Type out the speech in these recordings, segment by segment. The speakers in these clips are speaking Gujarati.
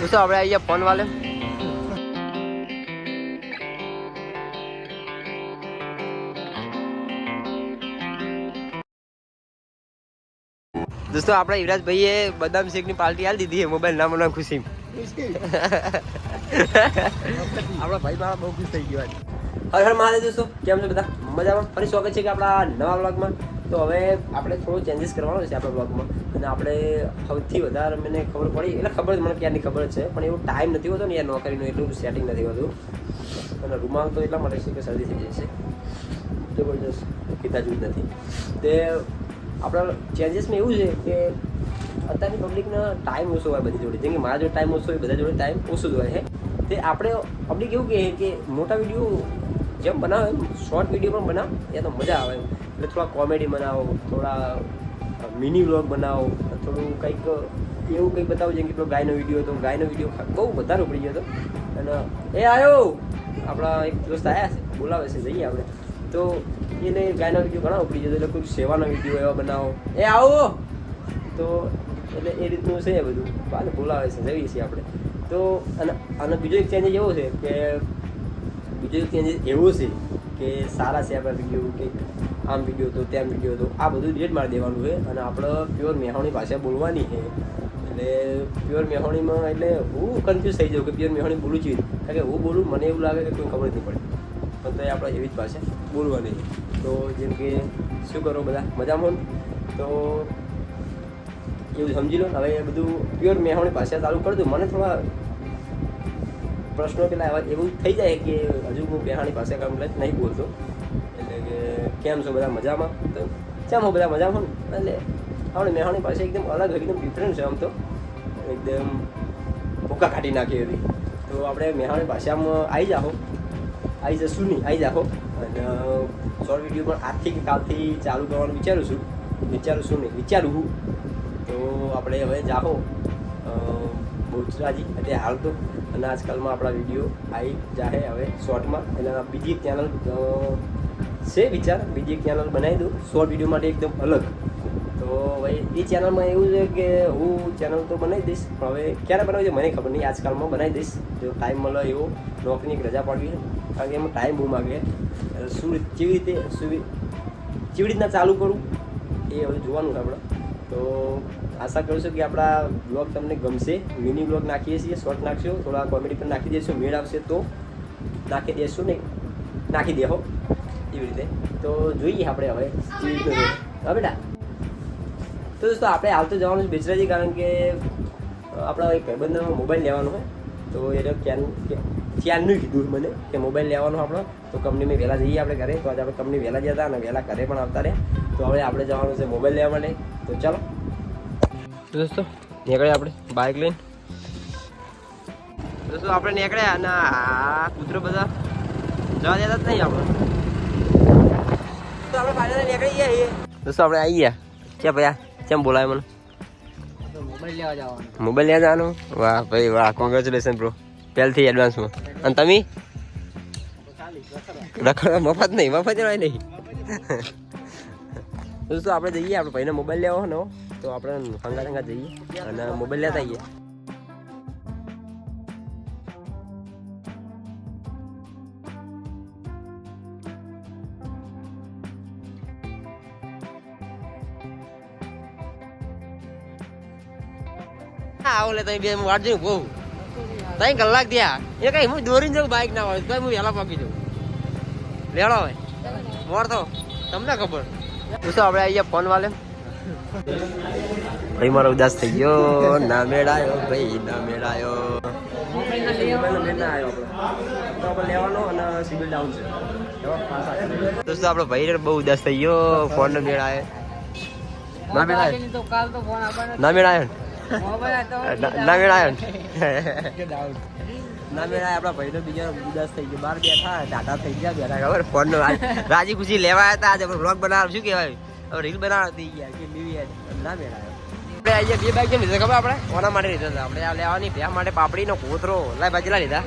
દોસ્તો આપણે આવી ગયા ફોન વાલે. દોસ્તો આપણે યુવરાજભાઈએ બદામ શેકની પાર્ટી આલી દીધી મોબાઈલ ના મને ખુશી આપણા ભાઈ મારા બહુ ખુશ થઈ ગયો હર હર મહાદેવ દોસ્તો, કેમ છો બધા? મજામાં? ફરી સ્વાગત છે કે આપણા નવા બ્લોગમાં તો હવે આપણે થોડું ચેન્જીસ કરવાનો છે આપણા બ્લોગમાં અને આપણે સૌથી વધારે મને ખબર પડી, એટલે ખબર મને ક્યારની ખબર છે, પણ એવું ટાઈમ નથી હોતો ને યાર નોકરીનું એટલું સેટિંગ નથી હોતું. અને રૂમાલ તો એટલા માટે છે કે શરદી થઈ જાય છે. જબરજસ્ત કીધા જેવું નથી. તે આપણા ચેન્જીસમાં એવું છે કે અત્યારની પબ્લિકનો ટાઈમ ઓછો હોય બધી જોડે. જેમ કે મારા જોડે ટાઈમ ઓછો હોય, બધા જોડે ટાઈમ ઓછો જ હોય છે તે આપણે પબ્લિક એવું કહે કે મોટા વીડિયો જેમ બનાવે એમ શોર્ટ વીડિયો પણ બનાવો એ તો મજા આવે એમ. એટલે થોડા કોમેડી બનાવો, થોડા મિની વ્લોગ બનાવો, થોડું કંઈક, એવું કંઈક બતાવો, જેમ કે પેલો ગાયનો વીડિયો હતો. ગાયનો વીડિયો બહુ વધારે ઉપડી ગયો હતો. અને એ આવ્યો આપણા એક દોસ્ત આવ્યા છે, બોલાવે છે, જઈએ આપણે. તો એને ગાયનો વીડિયો ઘણા ઉપડી જતો એટલે કોઈ સેવાનો વીડિયો એવા બનાવો. એ આવો! તો એટલે એ રીતનું છે બધું. બાદ બોલાવે છે, જઈએ છીએ આપણે. તો અને આનો બીજો એક ચેન્જ એવો છે કે બીજો ચેન્જીસ એવો છે કે સારા છે આપણા વીડિયો કે આમ વીડિયો હતો તેમ વીડિયો હતો આ બધું ડિલેટ મારી દેવાનું છે અને આપણે પ્યોર મેહોણી ભાષા બોલવાની છે. એટલે પ્યોર મેહોણીમાં એટલે હું કન્ફ્યુઝ થઈ જાઉં કે પ્યોર મેહોણી બોલું છું કારણ કે હું બોલું, મને એવું લાગે કે કોઈ ખબર નહીં પડે પણ તો આપણે એવી જ ભાષા બોલવાની છે. તો જેમ કે શું કરો બધા? મજામાં તો એવું સમજી લો. હવે બધું પ્યોર મેહોણી ભાષા ચાલુ કરી દઉં મને થોડા પ્રશ્નો પેલા એવા એવું થઈ જાય કે હજુ હું મેહાણી ભાષા કામ એટલે નહીં બોલતો. એટલે કે, કેમ છો બધા મજામાં? તો કેમ હો બધા મજામાં? એટલે આપણે મેહાણી ભાષા એકદમ અલગ, એકદમ ડિફરન્ટ છે આમ તો. એકદમ ભૂકા કાઢી નાખી હતી. તો આપણે મેહાણી ભાષામાં આવી જાઓ આવી જશું નહીં આવી જાઓ અને શોર્ટ વીડિયો પણ આજથી કે કાલથી ચાલુ કરવાનું વિચારું છું. વિચારું છું નહીં, વિચારું હું. તો આપણે હવે જાઓ બોચરાજી એટલે હાલ તો અને આજકાલમાં આપણા વીડિયો આવી જાહે હવે શોર્ટમાં. એટલે બીજી ચેનલ છે વિચાર. બીજી એક ચેનલ બનાવી દઉં. શોર્ટ વીડિયો માટે એકદમ અલગ. તો ભાઈ એ ચેનલમાં એવું છે કે હું ચેનલ તો બનાવી દઈશ, પણ હવે ક્યારે બનાવી છે મને ખબર નહીં. આજકાલમાં બનાવી દઈશ. જો ટાઈમ મળે એવો, નોકરીની રજા પાડવી કારણ કે એમાં ટાઈમ બહુ માગે. શું કેવી રીતે કેવી રીતના ચાલુ કરું, એ હવે જોવાનું આપણે. તો આશા કરું છું કે આપણા બ્લોગ તમને ગમશે. મિની બ્લોગ નાખીએ છીએ શોર્ટ નાખશું થોડા કોમેડી પણ નાખી દેશું મેળ આવશે તો નાખી દેશું ને નાખી દેહો એવી રીતે. તો જોઈએ આપણે હવે. કેવી રીતે હા બેટા. તો દોસ્તો આપણે આવતો જવાનું છે બેચરાજી કારણ કે આપણા એક ભાઈબંધનો મોબાઈલ લેવાનો હોય તો એને ક્યાં ક્યાંનું કીધું મને કે મોબાઈલ લેવાનો આપણો. તો કંપનીમાં વહેલા જઈએ આપણે ઘરે. તો આજે આપણે કંપની વહેલા જતા અને વહેલા ઘરે પણ આવતા રહે તો હવે આપણે જવાનું છે મોબાઈલ લેવા માટે. તો ચાલો. દોસ્તો, નીકળ્યા આપણે બાઇક લઈને. દોસ્તો, આપણે નીકળ્યા અને આ કૂતરો બધા જવા દેતા જ નહીં આપણે. આપણે નીકળી ગયા છીએ. દોસ્તો, આપણે આવી ગયા. ક્યાં ભાઈ કેમ બોલાય મને? મોબાઈલ લેવા જવાનું. મોબાઈલ લેવા જવાનું વાહ ભાઈ વાહ કોંગ્રેચ્યુલેશન બ્રો પહેલથી એડવાન્સમાં અને તમે? રખડવા મફત નહીં, મફત રહેવાય નહીં. દોસ્તો, આપણે જઈએ, આપણે ભાઈને મોબાઈલ લેવો ને તો આપણે હંગા હંગા જઈએ અને મોબાઈલ લેતા આવીએ. આવો લે બે વાટ બહુ ત્રણ કલાક થયા. એ કઈ હું દોરીને જાઉં બાઇક ના હોય તો હું વહેલા જાઉં? હોય મોર તો. તમને ખબર. પૂછો આપણે આવી ફોન વાલે. ભાઈ, મારો ઉદાસ થઈ ગયો. ના મેળાયો ભાઈ, ના મેળાયો. દોસ્તો, આપણો ભાઈ બહુ ઉદાસ થઈ ગયો. ફોન નો મેળાય. ના મેળાયો. ના મેળાયો. ને? મેળાયો. ને? મેળાય. આપણા ભાઈ તો બીજા ઉદાસ થઈ ગયો. બાર બેઠા, ટાટા થઈ ગયા બેઠા, ખબર? ફોન નો રાજી ખુશી લેવા હતા. આજે બ્લોગ બનાવ શું કહેવાય? હવે રીલ બનાવતી ગયા કે બીવી ના મેળાયો આપણે અહીંયા બે બાઈક કેમ લીધા ખબર આપણે? કોના માટે લીધા હતા? આપણે લેવાની ભેહ માટે પાપડીનો કોતરો લાય બાજલા લીધા.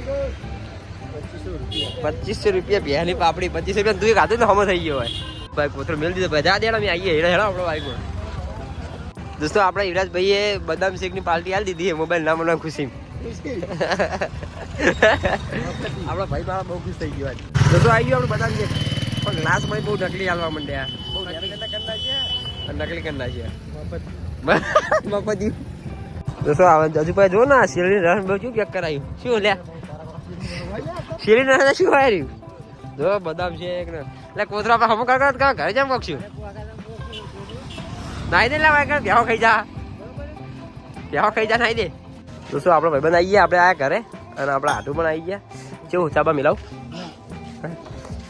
પચીસો રૂપિયા પાપડી પચીસ રૂપિયા તું ખાધું ને હમો થઈ ગયો હોય. ભાઈ કોતરો મેળ દીધો. બધા દેડા મેં આવીએ હેડા હેડા આપણો બાઈક દોસ્તો આપણા યુવરાજભાઈએ બદામ શેકની પાર્ટી આલી દીધી મોબાઈલ ના મને ખુશી. આપણા ભાઈ મારા બહુ ખુશ થઈ ગયો દોસ્તો આવી ગયો આપણે શેક. પણ ગ્લાસમાં બહુ નકલી હાલવા માંડ્યા. નકલી કરી નાખ્યા મફતી. દોસ્તો આવે ભાઈ જો ને શેરડી રસ બહુ શું પેક કરાયું? શું લ્યા? શેરડી રસ શું આવ્યું જો બદામ છે એક ને. એટલે કોતરા આપણે હમું કાકા કાકા ઘરે જામ પક્ષી નાઈ દે લાવા કે ખાઈ જા. બેહો ખાઈ જા નાઈ દે. દોસ્તો આપણો ભાઈબંધ આવી ગયા આપણે આયા ઘરે અને આપણા હાથું પણ આવી ગયા. કેવું ચાબા મિલાવ?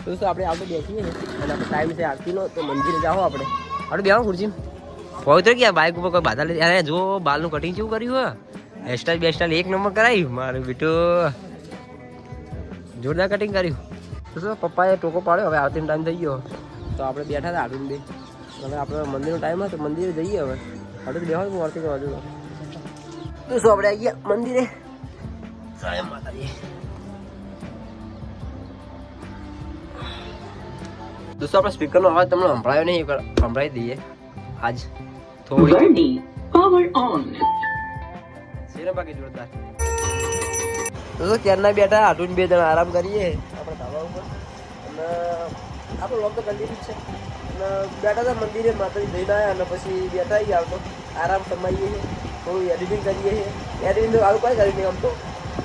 દોસ્તો આપણે આપણે બેસીએ ને. અને આપણે ટાઈમ છે આરતીનો તો મંદિરે જાઓ આપણે. આપણે બેવાનું ખુરશી. પવિત્ર ગયા બાઇક ઉપર કોઈ બાધા લીધી અરે જો, બાલનું કટિંગ કેવું કર્યું હો? હેરસ્ટાઈલ બેસ્ટાઈલ એક નંબર કરાવ્યું મારું બેટું. જોરદાર કટિંગ કર્યું. તો શું, પપ્પાએ ટોકો પાડ્યો, હવે આવતી ટાઈમ થઈ ગયો. તો આપણે બેઠા હતા આડું બે હવે આપણે મંદિરનો ટાઈમ હતો, મંદિરે જઈએ હવે. આટલું બેહો હું આરતી કરવા તો શું, આપણે આવી ગયા મંદિરે? જય માતાજી. દોસ્તો આપણે સ્પીકરનો અવાજ તમને સંભળાયો નહીં સંભળાવી દઈએ. આજ થોડી પાવર ઓન on. બાકી જોરદાર? દોસ્તો ક્યારના બેઠા? આટું બે જણા આરામ કરીએ. આપણે ધાબા ઉપર. અને આપણો લોક તો કન્ટિન્યુ છે. અને બેઠા હતા મંદિરે માતાજી જઈને આવ્યા અને પછી બેઠા આવી આવતો આરામ કમાઈએ છીએ. થોડું એડિટિંગ કરીએ છીએ. એડિટિંગ તો આવું કાંઈ કરી નહીં આમ તો.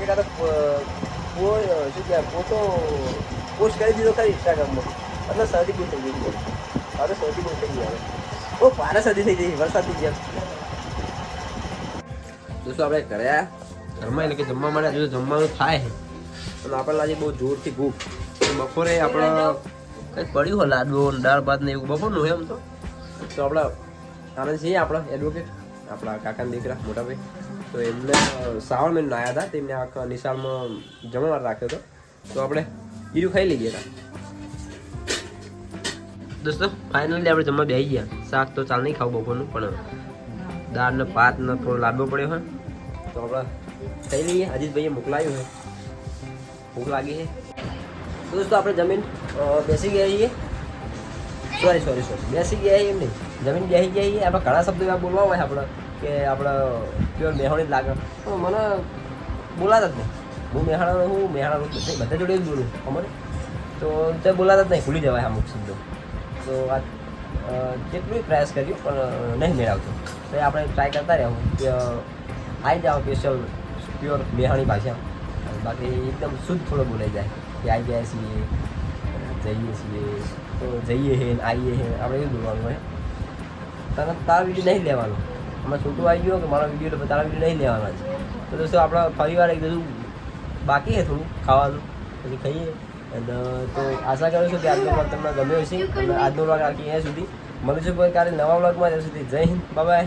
એક આ તો પો શું કહેવાય ફોટો પોસ્ટ કરી દીધો ખરી ઇન્સ્ટાગ્રામમાં એટલે શરદી બહુ થઈ ગઈ હવે શરદી બહુ થઈ ગઈ હવે. ઓ પારા શરદી થઈ ગઈ. વરસાદ થઈ ગયા. દોસ્તો, આપણે કર્યા જમવા એટલે કે જમવા માટે હજુ જમવાનું થાય. અને આપણને આજે બહુ જોરથી ભૂખ. બપોરે આપણે કંઈક પડ્યું હોય, લાડુ ને દાળ ભાત ને એવું, બપોરનું એમ તો. તો આપણે આનંદ છીએ આપણા એડવોકેટ આપણા કાકાના દીકરા, મોટા ભાઈ. તો એમને શ્રાવણ મહિનો આવ્યા હતા તેમને આખા નિશાળમાં જમણવાર રાખ્યો હતો. તો આપણે ઈરું ખાઈ લઈએ. હતા દોસ્તો ફાઇનલી આપણે જમવા બેસી ગયા. શાક તો ચાલ નહીં ખાવું બપોરનું, પણ દાળ ને ભાત ને થોડો લાંબો પડ્યો હોય. તો આપણે થઈ લઈએ. અજીતભાઈએ મોકલાયું હોય ભૂખ લાગી છે. દોસ્તો, આપણે જમીન બેસી ગયા છીએ. સોરી સોરી સોરી બેસી ગયા એમ નહીં. જમીન બેસી ગયા છીએ. આપણે ઘણા શબ્દો એવા બોલવા હોય આપણે કે આપણે પ્યોર મેહોણી જ લાગે. પણ મને બોલાતા જ નહીં. હું મેહાણા હું મેહાણા બધા બધા જોડે જ બોલું. અમારે તો તે બોલાતા જ નહીં. ભૂલી જવાય અમુક શબ્દો. તો આ જેટલું પ્રયાસ કર્યો, પણ નહીં મેળવતો. તો આપણે ટ્રાય કરતા રહેવું કે આવી જાઓ સ્પેશિયલ પ્યોર બિહાણી ભાષા. બાકી એકદમ શુદ્ધ થોડો બોલાઈ જાય કે આવી ગયા છીએ જઈએ છીએ, તો જઈએ હે આવીએ હે આપણે એવું બોલવાનું હોય. તને તારા વીડિયો નહીં લેવાનો. હમણાં છોટું આવી ગયો કે મારો વીડિયો તારા વીડિયો નહીં લેવાના છે તો દોસ્તો, આપણા પરિવાર એક બધું બાકી છે થોડું ખાવાનું. પછી ખાઈએ. અને તો આશા કરું છું કે આજનો બ્લોગ તમને ગમ્યો હશે. અને આજનો બ્લોગ આખી અહીંયા સુધી મળીશું કોઈ કાલે નવા વ્લોગમાં ત્યાં સુધી જય હિન્દ. બાય